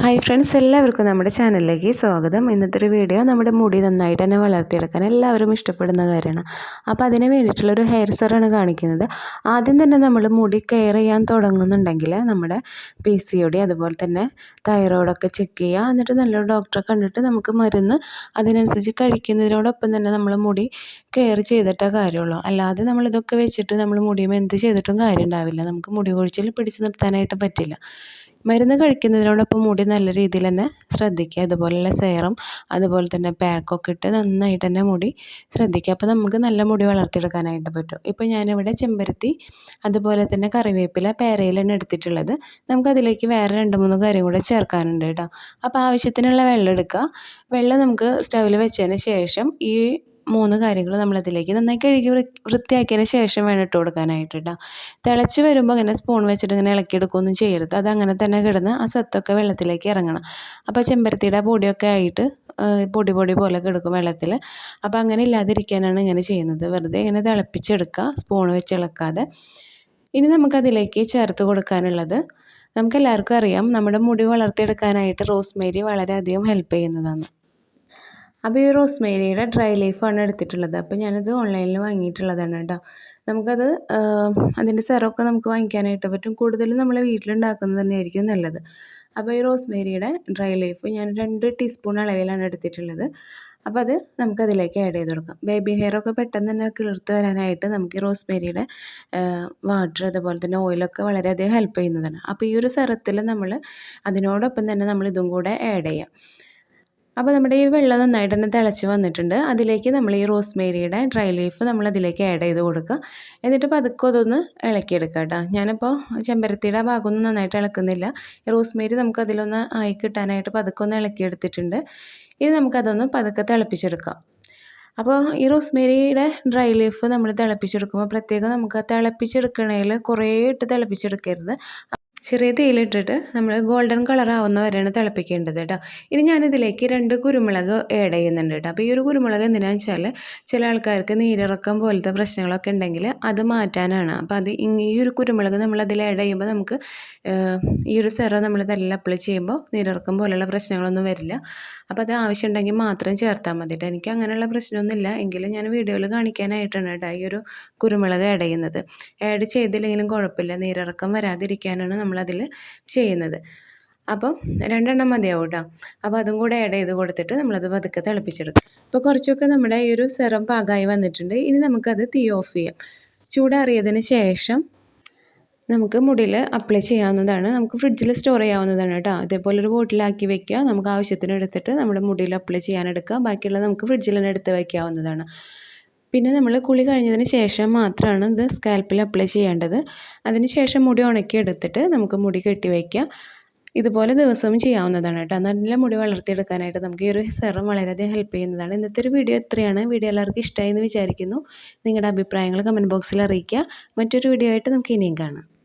Hi friends എല്ലാവർക്കും നമ്മുടെ ചാനലിലേക്ക് സ്വാഗതം. ഇന്നത്തെ ഒരു വീഡിയോ നമ്മുടെ മുടി നന്നായിട്ട് തന്നെ വളർത്തിയെടുക്കാൻ എല്ലാവരും ഇഷ്ടപ്പെടുന്ന കാര്യമാണ്. അപ്പോൾ അതിന് വേണ്ടിയിട്ടുള്ളൊരു ഹെയർ സെറാണ് കാണിക്കുന്നത്. ആദ്യം തന്നെ നമ്മൾ മുടി കെയർ ചെയ്യാൻ തുടങ്ങുന്നുണ്ടെങ്കിൽ നമ്മുടെ പി സി ഒ ഡി അതുപോലെ തന്നെ തൈറോയിഡൊക്കെ ചെക്ക് ചെയ്യുക. എന്നിട്ട് നല്ലൊരു ഡോക്ടറെ കണ്ടിട്ട് നമുക്ക് മരുന്ന് അതിനനുസരിച്ച് കഴിക്കുന്നതിനോടൊപ്പം തന്നെ നമ്മൾ മുടി കെയർ ചെയ്തിട്ടേ കാര്യമുള്ളൂ. അല്ലാതെ നമ്മളിതൊക്കെ വെച്ചിട്ട് നമ്മൾ മുടിയുമ്പോൾ എന്ത് ചെയ്തിട്ടും കാര്യം ഉണ്ടാവില്ല നമുക്ക് മുടി കൊഴിച്ചിൽ പിടിച്ച് നിർത്താനായിട്ട് പറ്റില്ല. മരുന്ന് കഴിക്കുന്നതിനോടൊപ്പം മുടി നല്ല രീതിയിൽ തന്നെ ശ്രദ്ധിക്കുക. ഇതുപോലുള്ള സെയറും അതുപോലെ തന്നെ പാക്കൊക്കെ ഇട്ട് നന്നായിട്ട് തന്നെ മുടി ശ്രദ്ധിക്കുക. അപ്പോൾ നമുക്ക് നല്ല മുടി വളർത്തിയെടുക്കാനായിട്ട് പറ്റും. ഇപ്പോൾ ഞാനിവിടെ ചെമ്പരത്തി അതുപോലെ തന്നെ കറിവേപ്പില പേരയിലാണ് എടുത്തിട്ടുള്ളത്. നമുക്കതിലേക്ക് വേറെ രണ്ട് മൂന്ന് കാര്യം കൂടെ ചേർക്കാനുണ്ട് കേട്ടോ. അപ്പോൾ ആവശ്യത്തിനുള്ള വെള്ളം എടുക്കുക. വെള്ളം നമുക്ക് സ്റ്റൗവിൽ വെച്ചതിന് ശേഷം ഈ മൂന്ന് കാര്യങ്ങൾ നമ്മളതിലേക്ക് നന്നായി കഴുകി വൃത്തിയാക്കിയതിന് ശേഷം വേണം ഇട്ട് കൊടുക്കാനായിട്ട് കേട്ടോ തിളച്ച് വരുമ്പോൾ ഇങ്ങനെ സ്പൂൺ വെച്ചിട്ട് ഇങ്ങനെ ഇളക്കിയെടുക്കുകയൊന്നും ചെയ്യരുത്. അതങ്ങനെ തന്നെ കിടന്ന് ആ സത്തൊക്കെ വെള്ളത്തിലേക്ക് ഇറങ്ങണം. അപ്പോൾ ചെമ്പരത്തിയുടെ പൊടിയൊക്കെ ആയിട്ട് പൊടി പൊടി പോലെ കിടക്കും വെള്ളത്തിൽ അപ്പോൾ അങ്ങനെ ഇല്ലാതിരിക്കാനാണ് ഇങ്ങനെ ചെയ്യുന്നത്. വെറുതെ ഇങ്ങനെ തിളപ്പിച്ചെടുക്കുക സ്പൂൺ വെച്ച് ഇളക്കാതെ. ഇനി നമുക്കതിലേക്ക് ചേർത്ത് കൊടുക്കാനുള്ളത് നമുക്കെല്ലാവർക്കും അറിയാം നമ്മുടെ മുടി വളർത്തിയെടുക്കാനായിട്ട് റോസ്മേരി വളരെയധികം ഹെൽപ്പ് ചെയ്യുന്നതാണ്. അപ്പോൾ ഈ റോസ്മേരിയുടെ ഡ്രൈ ലീഫാണ് എടുത്തിട്ടുള്ളത്. അപ്പോൾ ഞാനത് ഓൺലൈനിൽ വാങ്ങിയിട്ടുള്ളതാണ് കേട്ടോ. നമുക്കത് അതിന്റെ സെറമൊക്കെ നമുക്ക് വാങ്ങിക്കാനായിട്ട് പറ്റും. കൂടുതലും നമ്മൾ വീട്ടിലുണ്ടാക്കുന്നത് തന്നെയായിരിക്കും നല്ലത്. അപ്പോൾ ഈ റോസ്മേരിയുടെ ഡ്രൈ ലീഫ് ഞാൻ രണ്ട് ടീസ്പൂൺ അളവിലാണ് എടുത്തിട്ടുള്ളത്. അപ്പോൾ അത് നമുക്കതിലേക്ക് ആഡ് ചെയ്ത് കൊടുക്കാം. ബേബി ഹെയറൊക്കെ പെട്ടെന്ന് തന്നെ കിളിർത്ത് വരാനായിട്ട് നമുക്ക് ഈ റോസ്മേരിയുടെ വാട്ടർ അതുപോലെ തന്നെ ഓയിലൊക്കെ വളരെയധികം ഹെൽപ്പ് ചെയ്യുന്നതാണ്. അപ്പോൾ ഈ ഒരു സെറത്തിൽ നമ്മൾ അതിനോടൊപ്പം തന്നെ നമ്മൾ ഇതും കൂടെ ആഡ് ചെയ്യാം. അപ്പോൾ നമ്മുടെ ഈ വെള്ളം നന്നായിട്ട് തന്നെ തിളച്ച് വന്നിട്ടുണ്ട്. അതിലേക്ക് നമ്മൾ ഈ റോസ്മേരിയുടെ ഡ്രൈ ലീഫ് നമ്മൾ അതിലേക്ക് ആഡ് ചെയ്ത് കൊടുക്കുക. എന്നിട്ട് പതുക്കെ അതൊന്ന് ഇളക്കിയെടുക്കുക കേട്ടോ. ഞാനിപ്പോൾ ചെമ്പരത്തിയുടെ ഭാഗമൊന്നും നന്നായിട്ട് ഇളക്കുന്നില്ല. റോസ്മേരി നമുക്ക് അതിലൊന്ന് ആയി കിട്ടാനായിട്ട് പതുക്കെ ഒന്ന് ഇളക്കിയെടുത്തിട്ടുണ്ട്. ഇനി നമുക്കതൊന്ന് പതുക്കെ തിളപ്പിച്ചെടുക്കാം. അപ്പോൾ ഈ റോസ്മേരിയുടെ ഡ്രൈ ലീഫ് നമ്മൾ തിളപ്പിച്ചെടുക്കുമ്പോൾ പ്രത്യേകം നമുക്ക് തിളപ്പിച്ചെടുക്കണേൽ കുറേ ഇട്ട് തിളപ്പിച്ചെടുക്കരുത്. ചെറിയ തീയിലിട്ടിട്ട് നമ്മൾ ഗോൾഡൻ കളർ ആവുന്ന വരെയാണ് തിളപ്പിക്കേണ്ടത് കേട്ടോ ഇനി ഞാനിതിലേക്ക് രണ്ട് കുരുമുളക് ആഡ് ചെയ്യുന്നുണ്ട് കേട്ടോ അപ്പോൾ ഈ ഒരു കുരുമുളക് എന്തിനാണെന്ന് വെച്ചാൽ ചില ആൾക്കാർക്ക് നീരിറക്കം പോലത്തെ പ്രശ്നങ്ങളൊക്കെ ഉണ്ടെങ്കിൽ അത് മാറ്റാനാണ്. അപ്പോൾ അത് ഈ ഒരു കുരുമുളക് നമ്മൾ അതിൽ ആഡ് ചെയ്യുമ്പോൾ നമുക്ക് ഈ ഒരു സെറ നമ്മൾ തലയിൽ അപ്ലൈ ചെയ്യുമ്പോൾ നീരിറക്കം പോലുള്ള പ്രശ്നങ്ങളൊന്നും വരില്ല. അപ്പോൾ അത് ആവശ്യമുണ്ടെങ്കിൽ മാത്രം ചേർത്താൽ മതി കേട്ടോ എനിക്ക് അങ്ങനെയുള്ള പ്രശ്നമൊന്നുമില്ല. എങ്കിലും ഞാൻ വീഡിയോയിൽ കാണിക്കാനായിട്ടാണ് കേട്ടോ ഈ ഒരു കുരുമുളക് ആഡ് ചെയ്യുന്നത്. ആഡ് ചെയ്തില്ലെങ്കിലും കുഴപ്പമില്ല. നീരിറക്കം വരാതിരിക്കാനാണ് നമ്മളതിൽ ചെയ്യുന്നത്. അപ്പം രണ്ടെണ്ണം മതിയാവും കേട്ടോ അപ്പോൾ അതും കൂടെ ആഡ് ചെയ്ത് കൊടുത്തിട്ട് നമ്മളത് പതുക്കെ തിളപ്പിച്ചെടുക്കും. അപ്പോൾ കുറച്ചൊക്കെ നമ്മുടെ ഈ ഒരു സെറം പാകമായി വന്നിട്ടുണ്ട്. ഇനി നമുക്കത് തീ ഓഫ് ചെയ്യാം. ചൂടാറിയതിന് ശേഷം നമുക്ക് മുടിയിൽ അപ്ലൈ ചെയ്യാവുന്നതാണ്. നമുക്ക് ഫ്രിഡ്ജിൽ സ്റ്റോർ ചെയ്യാവുന്നതാണ് കേട്ടോ. അതേപോലെ ഒരു ബോട്ടിലാക്കി വെക്കുക. നമുക്ക് ആവശ്യത്തിന് എടുത്തിട്ട് നമ്മുടെ മുടിയിൽ അപ്ലൈ ചെയ്യാനെടുക്കുക ബാക്കിയുള്ളത് നമുക്ക് ഫ്രിഡ്ജിൽ തന്നെ എടുത്ത് വയ്ക്കാവുന്നതാണ് പിന്നെ നമ്മൾ കുളി കഴിഞ്ഞതിന് ശേഷം മാത്രമാണ് ഇത് സ്കാൽപ്പിൽ അപ്ലൈ ചെയ്യേണ്ടത്. അതിന് ശേഷം മുടി ഉണക്കി എടുത്തിട്ട് നമുക്ക് മുടി കെട്ടി വയ്ക്കാം ഇതുപോലെ ദിവസവും ചെയ്യാവുന്നതാണ് കേട്ടോ. നല്ല മുടി വളർത്തിയെടുക്കാനായിട്ട് നമുക്ക് ഈ ഒരു സെറം വളരെയധികം ഹെൽപ്പ് ചെയ്യുന്നതാണ്. ഇന്നത്തെ ഒരു വീഡിയോ എത്രയാണ് വീഡിയോ എല്ലാവർക്കും ഇഷ്ടമായി എന്ന് വിചാരിക്കുന്നു. നിങ്ങളുടെ അഭിപ്രായങ്ങൾ കമന്റ് ബോക്സിൽ അറിയിക്കുക. മറ്റൊരു വീഡിയോ ആയിട്ട് നമുക്ക് ഇനിയും കാണാം.